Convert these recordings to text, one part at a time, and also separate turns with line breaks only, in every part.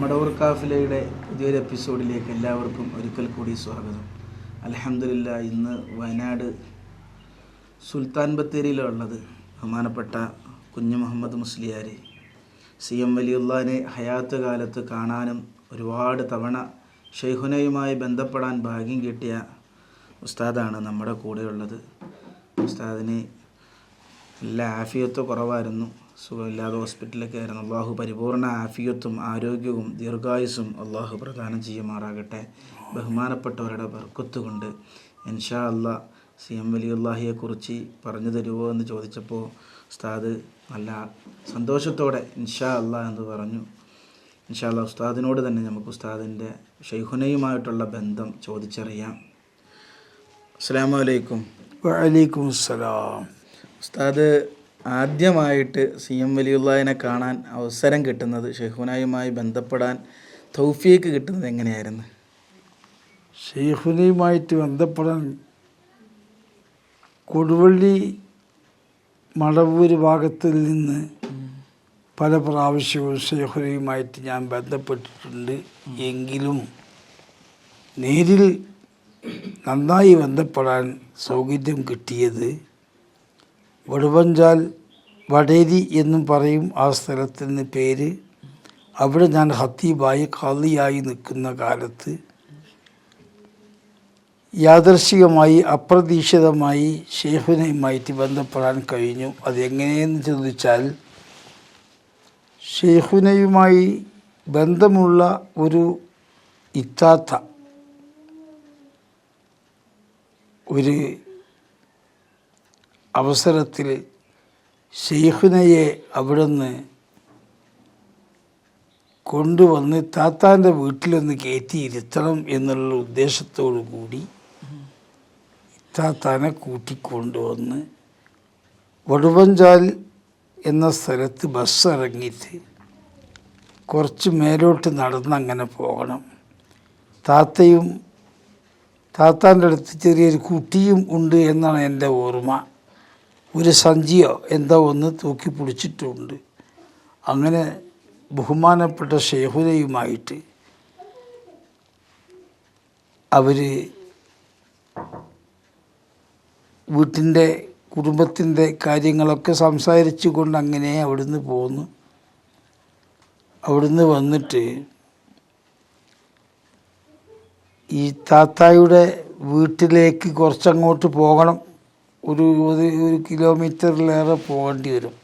മടവൂർ കാഫിലയുടെ പുതിയൊരു എപ്പിസോഡിലേക്ക് എല്ലാവർക്കും ഒരിക്കൽ കൂടി സ്വാഗതം. അലഹമില്ല ഇന്ന് വയനാട് സുൽത്താൻ ബത്തേരിയിലുള്ളത് ബഹുമാനപ്പെട്ട കുഞ്ഞു മുഹമ്മദ് മുസ്ലിയാർ സി എം വലിയുള്ളാനെ ഹയാത്ത് കാലത്ത് കാണാനും ഒരുപാട് തവണ ഷെയ്ഹുനയുമായി ബന്ധപ്പെടാൻ ഭാഗ്യം കിട്ടിയ ഉസ്താദാണ് നമ്മുടെ കൂടെയുള്ളത്. ഉസ്താദിന് എല്ലാ ആഫിയത്തും കുറവായിരുന്നു. സുഖമില്ലാതെ ഹോസ്പിറ്റലിലൊക്കെ ആയിരുന്നു അള്ളാഹു പരിപൂർണ ആഫിയത്തും ആരോഗ്യവും ദീർഘായുസും അള്ളാഹു പ്രദാനം ചെയ്യുമാറാകട്ടെ. ബഹുമാനപ്പെട്ടവരുടെ ബർക്കത്ത് കൊണ്ട് ഇൻഷാ അല്ലാ സി എം വലിയുല്ലാഹിയെക്കുറിച്ച് പറഞ്ഞു തരുമോ എന്ന് ചോദിച്ചപ്പോൾ ഉസ്താദ് നല്ല സന്തോഷത്തോടെ ഇൻഷാ അല്ലാ എന്ന് പറഞ്ഞു. ഇൻഷാ അല്ലാ ഉസ്താദിനോട് തന്നെ നമുക്ക് ഉസ്താദിന്റെ ഷെയ്ഖുനയുമായിട്ടുള്ള ബന്ധം ചോദിച്ചറിയാം. അസ്സാം വലൈക്കും
വലൈക്കും അസ്സലാം
ഉസ്താദ് ആദ്യമായിട്ട് സി എം വലിയുള്ളതിനെ കാണാൻ അവസരം കിട്ടുന്നത് ഷെഹുനായുമായി ബന്ധപ്പെടാൻ തൗഫീക്ക് കിട്ടുന്നത് എങ്ങനെയായിരുന്നു?
ഷെയ്ഖുനയുമായിട്ട് ബന്ധപ്പെടാൻ കൊടുവള്ളി മടവൂര് ഭാഗത്തിൽ നിന്ന് പല പ്രാവശ്യവും ഷെയ്ഖുനയുമായിട്ട് ഞാൻ ബന്ധപ്പെട്ടിട്ടുണ്ട്. എങ്കിലും നേരിൽ നന്നായി ബന്ധപ്പെടാൻ സൗകര്യം കിട്ടിയത് വടുവഞ്ചാൽ വടേരി എന്നും പറയും ആ സ്ഥലത്തിന് പേര്. അവിടെ ഞാൻ ഹത്തീബായി കളിയായി നിൽക്കുന്ന കാലത്ത് യാദർശികമായി അപ്രതീക്ഷിതമായി ഷെയ്ഖുനയുമായിട്ട് ബന്ധപ്പെടാൻ കഴിഞ്ഞു. അതെങ്ങനെയെന്ന് ചോദിച്ചാൽ ഷെയ്ഖുനയുമായി ബന്ധമുള്ള ഒരു ഇത്താത്ത ഒരു അവസരത്തിൽ ഷെയ്ഖുനയെ അവിടുന്ന് കൊണ്ടുവന്ന് താത്താന്റെ വീട്ടിലൊന്ന് കയറ്റിയിരുത്തണം എന്നുള്ള ഉദ്ദേശത്തോടു കൂടി താത്താനെ കൂട്ടിക്കൊണ്ടുവന്ന് വടുവഞ്ചാൽ എന്ന സ്ഥലത്ത് ബസ് ഇറങ്ങിയിട്ട് കുറച്ച് മേലോട്ട് നടന്നങ്ങനെ പോകണം. താത്തയും താത്താന്റെ അടുത്ത് ചെറിയൊരു കുട്ടിയും ഉണ്ട് എന്നാണ് എന്റെ ഓർമ്മ. ഒരു സഞ്ചിയോ എന്തോ ഒന്ന് തൂക്കി പിടിച്ചിട്ടുണ്ട് അങ്ങനെ ബഹുമാനപ്പെട്ട ഷെയ്ഹുനയുമായിട്ട് അവർ വീട്ടിന്റെ കുടുംബത്തിന്റെ കാര്യങ്ങളൊക്കെ സംസാരിച്ചു കൊണ്ട് അങ്ങനെ അവിടുന്ന് പോന്നു. അവിടുന്ന് വന്നിട്ട് ഈ താത്തായുടെ വീട്ടിലേക്ക് കുറച്ചങ്ങോട്ട് പോകണം. ഒരു ഒരു കിലോമീറ്ററിലേറെ പോകേണ്ടി വരും.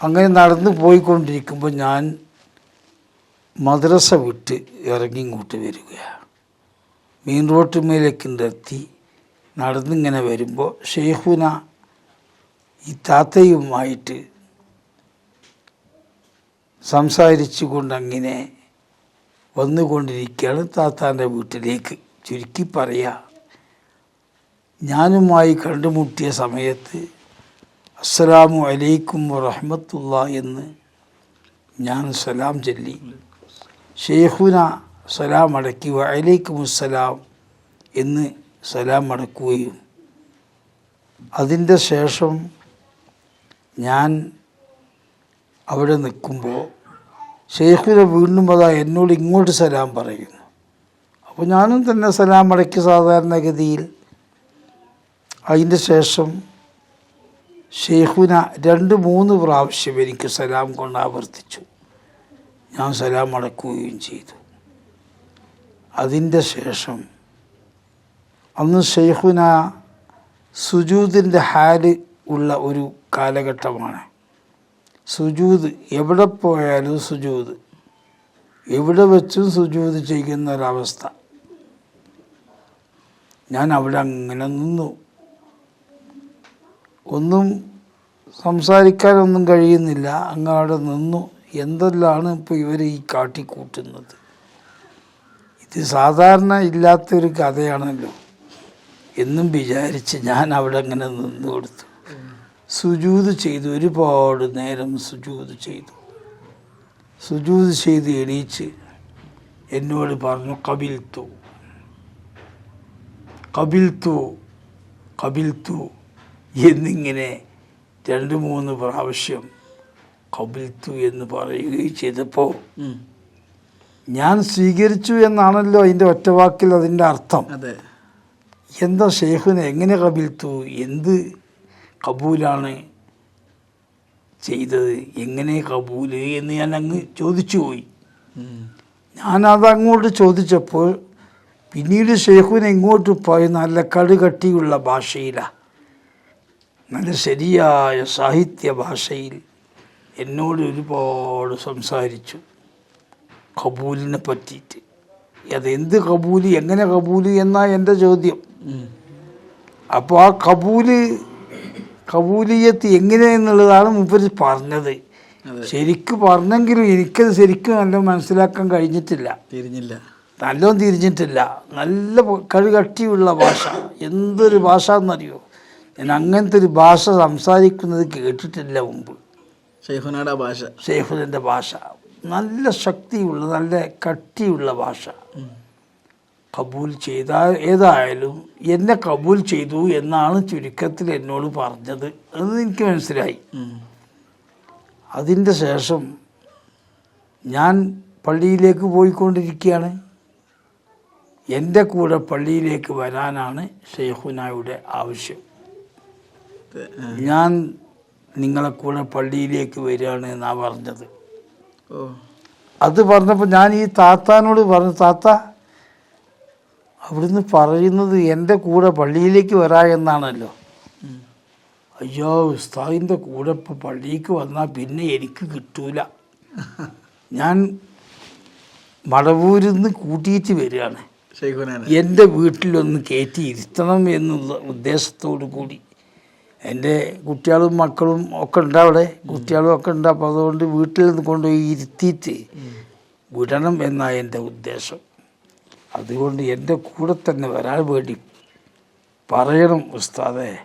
അങ്ങനെ നടന്ന് പോയിക്കൊണ്ടിരിക്കുമ്പോൾ ഞാൻ മദ്രസ വിട്ട് ഇറങ്ങി ഇങ്ങോട്ട് വരികയാണ്. മെയിൻ റോട്ട് എത്തി നടന്നിങ്ങനെ വരുമ്പോൾ ഷെയ്ഖുന ഈ താത്തയുമായിട്ട് സംസാരിച്ചു കൊണ്ടങ്ങനെ വന്നുകൊണ്ടിരിക്കുകയാണ്. താത്താന്റെ വീട്ടിലേക്ക് ചുരുക്കി പറയാ. ഞാനുമായി കണ്ടുമുട്ടിയ സമയത്ത് അസ്സലാമു അലൈക്കും വറഹമത്തുള്ള എന്ന് ഞാൻ സലാം ചൊല്ലി. ഷെയ്ഖുന സലാം അടക്കി വഅലൈക്കും അസ്സലാം എന്ന് സലാം അടക്കുകയും അതിന്റെ ശേഷം ഞാൻ അവിടെ നിൽക്കുമ്പോൾ ഷെയ്ഖുന വീണ്ടും അതാ എന്നോട് ഇങ്ങോട്ട് സലാം പറയുന്നു. അപ്പോൾ ഞാനും തന്നെ സലാം അടക്കി സാധാരണഗതിയിൽ അതിന്റെ ശേഷം ഷെയ്ഖുന രണ്ട് മൂന്ന് പ്രാവശ്യം എനിക്ക് സലാം കൊണ്ട് ആവർത്തിച്ചു. ഞാൻ സലാം അടക്കുകയും ചെയ്തു. അതിന്റെ ശേഷം അന്ന് ഷെയ്ഖുന സുജൂദിന്റെ ഹാൽ ഉള്ള ഒരു കാലഘട്ടമാണ്. സുജൂദ് എവിടെ പോയാലും സുജൂദ്. എവിടെ വെച്ചും സുജൂദ് ചെയ്യുന്ന ഒരവസ്ഥ. ഞാൻ അവിടെ അങ്ങനെ നിന്നു. ഒന്നും സംസാരിക്കാനൊന്നും കഴിയുന്നില്ല. അങ്ങാടെ നിന്നു. എന്തെല്ലാണ് ഇപ്പോൾ ഇവർ ഈ കാട്ടിക്കൂട്ടുന്നത്? ഇത് സാധാരണ ഇല്ലാത്തൊരു കഥയാണല്ലോ. എന്നും വിചാരിച്ച് ഞാൻ അവിടെ അങ്ങനെ നിന്നു കൊടുത്തു. സുജൂത് ചെയ്തു. ഒരുപാട് നേരം സുജൂത് ചെയ്തു. സുജൂത് ചെയ്ത് എണീച്ച് എന്നോട് പറഞ്ഞു കബിൽത്തു കബിൽത്തു കബിൽത്തു എന്നിങ്ങനെ രണ്ട് മൂന്ന് പ്രാവശ്യം കബിൽത്തു എന്ന് പറയുകയും ചെയ്തപ്പോൾ ഞാൻ സ്വീകരിച്ചു എന്നാണല്ലോ അതിന്റെ ഒറ്റവാക്കിൽ അതിന്റെ അർത്ഥം.
അതെ.
എന്താ ഷെയ്ഖിനെ എങ്ങനെ കബിൽത്തു എന്ത് കബൂലാണ് ചെയ്തത്? എങ്ങനെ കബൂൽ എന്ന് ഞാൻ അങ്ങ് ചോദിച്ചു പോയി. ഞാനത് അങ്ങോട്ട് ചോദിച്ചപ്പോൾ പിന്നീട് ഷെയ്ഖുവിനെ ഇങ്ങോട്ട് പോയി നല്ല കടുകട്ടിയുള്ള ഭാഷയിലാണ് നല്ല ശരിയായ സാഹിത്യ ഭാഷയിൽ എന്നോട് ഒരുപാട് സംസാരിച്ചു. കബൂലിനെ പറ്റിയിട്ട്. അതെന്ത് കബൂൽ? എങ്ങനെ കബൂൽ എന്നാ എന്റെ ചോദ്യം. അപ്പോൾ ആ കബൂൽ കബൂലിയത്ത് എങ്ങനെയെന്നുള്ളതാണ് മുപ്പര് പറഞ്ഞത്. ശരിക്കും പറഞ്ഞെങ്കിലും എനിക്കത് ശരിക്കും നല്ല മനസ്സിലാക്കാൻ കഴിഞ്ഞിട്ടില്ല.
തിരിഞ്ഞില്ല.
നല്ലോണം തിരിഞ്ഞിട്ടില്ല. നല്ല കഴുകട്ടിയുള്ള ഭാഷ. എന്തൊരു ഭാഷ എന്നറിയോ? ഞാൻ അങ്ങനത്തെ ഒരു ഭാഷ സംസാരിക്കുന്നത് കേട്ടിട്ടില്ല മുമ്പ്.
ഷെയ്ഖുനാട ഭാഷ.
ഷെയ്ഖുദിന്റെ ഭാഷ. നല്ല ശക്തിയുള്ള നല്ല കട്ടിയുള്ള ഭാഷ. കബൂൽ ചെയ്താൽ ഏതായാലും എന്നെ കബൂൽ ചെയ്തു എന്നാണ് ചുരുക്കത്തിൽ എന്നോട് പറഞ്ഞത് അത് എനിക്ക് മനസ്സിലായി. അതിന്റെ ശേഷം ഞാൻ പള്ളിയിലേക്ക് പോയിക്കൊണ്ടിരിക്കുകയാണ്. എന്റെ കൂടെ പള്ളിയിലേക്ക് വരാനാണ് ഷെയ്ഖുനായുടെ ആവശ്യം. ഞാൻ നിങ്ങളെ കൂടെ പള്ളിയിലേക്ക് വരികയാണ് എന്നാ പറഞ്ഞത്. അത് പറഞ്ഞപ്പോൾ ഞാൻ ഈ താത്താനോട് പറഞ്ഞു താത്ത അവിടുന്ന് പറയുന്നത് എന്റെ കൂടെ പള്ളിയിലേക്ക് വരാ എന്നാണല്ലോ. അയ്യോ ഉസ്താദിന്റെ കൂടെ ഇപ്പോൾ പള്ളിക്ക് വന്നാൽ പിന്നെ എനിക്ക് കിട്ടൂല. ഞാൻ മടവൂരിൽ നിന്ന് കൂട്ടിയിട്ട് വരികയാണ്. എന്റെ വീട്ടിലൊന്ന് കയറ്റി ഇരുത്തണം എന്നുള്ള ഉദ്ദേശത്തോടു കൂടി. എന്റെ കുട്ടികളും മക്കളും ഒക്കെ ഉണ്ട് അവിടെ. കുട്ടികളും ഒക്കെ ഉണ്ട്. അപ്പോൾ അതുകൊണ്ട് വീട്ടിൽ നിന്ന് കൊണ്ടുപോയി ഇരുത്തിയിട്ട് വിടണം എന്നാണ് എന്റെ ഉദ്ദേശം. അതുകൊണ്ട് എന്റെ കൂടെ തന്നെ വരാൻ വേണ്ടി പറയണം ഉസ്താദെ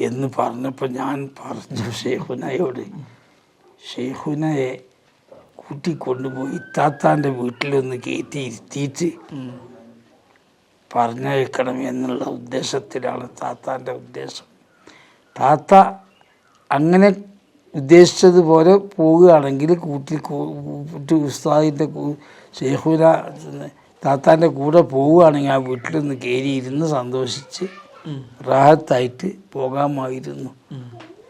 എന്ന് പറഞ്ഞപ്പോൾ ഞാൻ പറഞ്ഞു ഷെയ്ഖുനയോട് ഷെയ്ഖുനയെ കൂട്ടിക്കൊണ്ടുപോയി താത്താന്റെ വീട്ടിലൊന്ന് കയറ്റി ഇരുത്തിയിട്ട്. പറഞ്ഞയക്കണം എന്നുള്ള ഉദ്ദേശത്തിലാണ് താത്താന്റെ ഉദ്ദേശം. താത്ത അങ്ങനെ ഉദ്ദേശിച്ചതുപോലെ പോവുകയാണെങ്കിൽ കൂട്ടി കൂട്ടി ഉസ്താദിന്റെ ഷെയ്ഖുന താത്താന്റെ കൂടെ പോവുകയാണെങ്കിൽ ആ വീട്ടിലൊന്ന് കയറി ഇരുന്ന് സന്തോഷിച്ച്. റാഹത്തായിട്ട് പോകാമായിരുന്നു.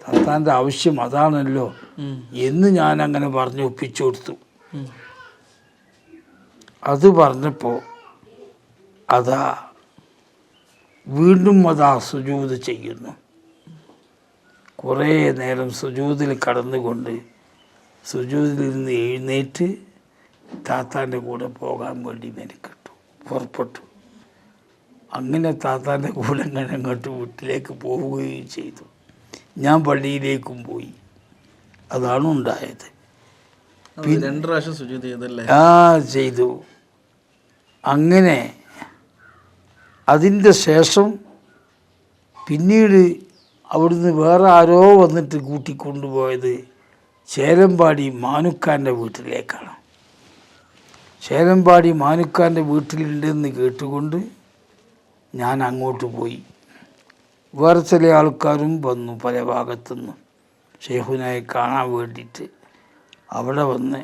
താത്താന്റെ ആവശ്യം അതാണല്ലോ എന്ന് ഞാൻ അങ്ങനെ പറഞ്ഞ് ഒപ്പിച്ചു കൊടുത്തു. അത് പറഞ്ഞപ്പോൾ അതാ വീണ്ടും അതാ സുജൂത് ചെയ്യുന്നു. കുറേ നേരം സുജൂതിൽ കടന്നുകൊണ്ട് സുജൂതിൽ നിന്ന് എഴുന്നേറ്റ് താത്താന്റെ കൂടെ പോകാൻ വേണ്ടി മെനക്കെട്ടു പുറപ്പെട്ടു. അങ്ങനെ താത്താന്റെ കൂടെ അങ്ങനെ അങ്ങോട്ട് വീട്ടിലേക്ക് പോവുകയും ചെയ്തു. ഞാൻ പള്ളിയിലേക്കും പോയി. അതാണ് ഉണ്ടായത്.
അത് രണ്ട് പ്രാവശ്യം സുജൂത് ചെയ്തല്ലേ?
ആ ചെയ്തു. അങ്ങനെ അതിന്റെ ശേഷം പിന്നീട് അവിടുന്ന് വേറെ ആരോ വന്നിട്ട് കൂട്ടിക്കൊണ്ടുപോയത് ചേലമ്പാടി മാനുക്കാന്റെ വീട്ടിലേക്കാണ്. ചേലമ്പാടി മാനുക്കാന്റെ വീട്ടിലുണ്ടെന്ന് കേട്ടുകൊണ്ട് ഞാൻ അങ്ങോട്ട് പോയി. വേറെ ചില ആൾക്കാരും വന്നു പല ഭാഗത്തുനിന്ന്. ഷേഹുനായി കാണാൻ വേണ്ടിയിട്ട് അവിടെ വന്ന്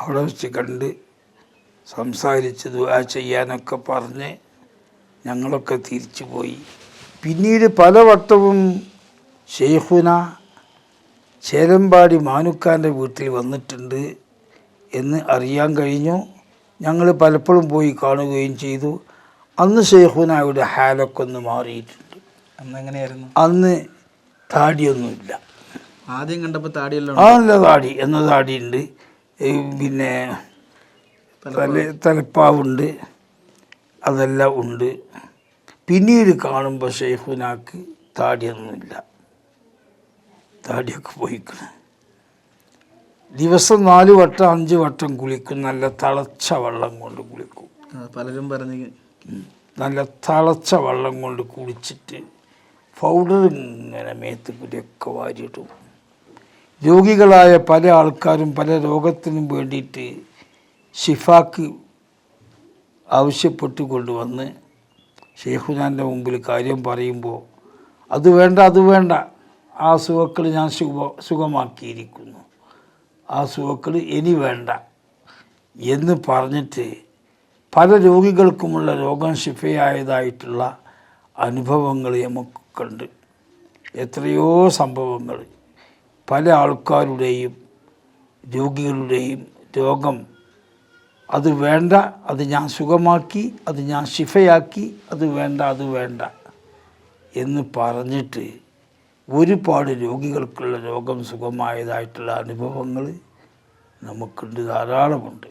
അവിടെ വെച്ച് കണ്ട് സംസാരിച്ച് ദുആ ചെയ്യാനൊക്കെ പറഞ്ഞ് ഞങ്ങളൊക്കെ തിരിച്ചു പോയി. പിന്നീട് പലവട്ടവും ഷെയ്ഖുന ചേരമ്പാടി മാനുക്കാന്റെ വീട്ടിൽ വന്നിട്ടുണ്ട് എന്ന് അറിയാൻ കഴിഞ്ഞു. ഞങ്ങൾ പലപ്പോഴും പോയി കാണുകയും ചെയ്തു. അന്ന് ഷെയ്ഖുനായുടെ ഹാലൊക്കെ ഒന്ന് മാറിയിട്ടുണ്ട്.
അന്ന് എങ്ങനെയായിരുന്നു
അന്ന് താടിയൊന്നുമില്ല.
ആദ്യം കണ്ടപ്പോൾ താടിയല്ലോ
ആ നല്ല താടി എന്ന താടിയുണ്ട്. പിന്നെ തല തലപ്പാവുണ്ട്. അതെല്ലാം ഉണ്ട്. പിന്നീട് കാണുമ്പോൾ ഷെയ്ഖുനാക്ക് താടിയൊന്നുമില്ല. താടിയൊക്കെ പോയിക്കണം. ദിവസം നാല് വട്ടം അഞ്ച് വട്ടം കുളിക്കും. നല്ല തിളച്ച വെള്ളം കൊണ്ട് കുളിക്കും.
പലരും പറഞ്ഞു
നല്ല തിളച്ച വെള്ളം കൊണ്ട് കുളിച്ചിട്ട് പൗഡർ ഇങ്ങനെ മേത്ത് കുരിയൊക്കെ വാരിയിട്ടു രോഗികളായ പല ആൾക്കാരും പല രോഗത്തിനും വേണ്ടിയിട്ട് ഷിഫാക്ക് ആവശ്യപ്പെട്ട് കൊണ്ടുവന്ന് ഷെയ്ഖുനാന്റെ മുമ്പിൽ കാര്യം പറയുമ്പോൾ അത് വേണ്ട അത് വേണ്ട. ആ സുഖക്കൾ ഞാൻ സുഖ സുഖമാക്കിയിരിക്കുന്നു. ആ സുഖക്കൾ ഇനി വേണ്ട. എന്ന് പറഞ്ഞിട്ട് പല രോഗികൾക്കുമുള്ള രോഗം ശിഫയായതായിട്ടുള്ള അനുഭവങ്ങൾ നമുക്കുണ്ട് എത്രയോ സംഭവങ്ങൾ. പല ആൾക്കാരുടെയും രോഗികളുടെയും രോഗം അത് വേണ്ട അത് ഞാൻ സുഖമാക്കി അത് ഞാൻ ശിഫയാക്കി അത് വേണ്ട അത് വേണ്ട എന്ന് പറഞ്ഞിട്ട് ഒരുപാട് രോഗികൾക്കുള്ള രോഗം സുഖമായതായിട്ടുള്ള അനുഭവങ്ങൾ നമുക്കുണ്ട് ധാരാളമുണ്ട്.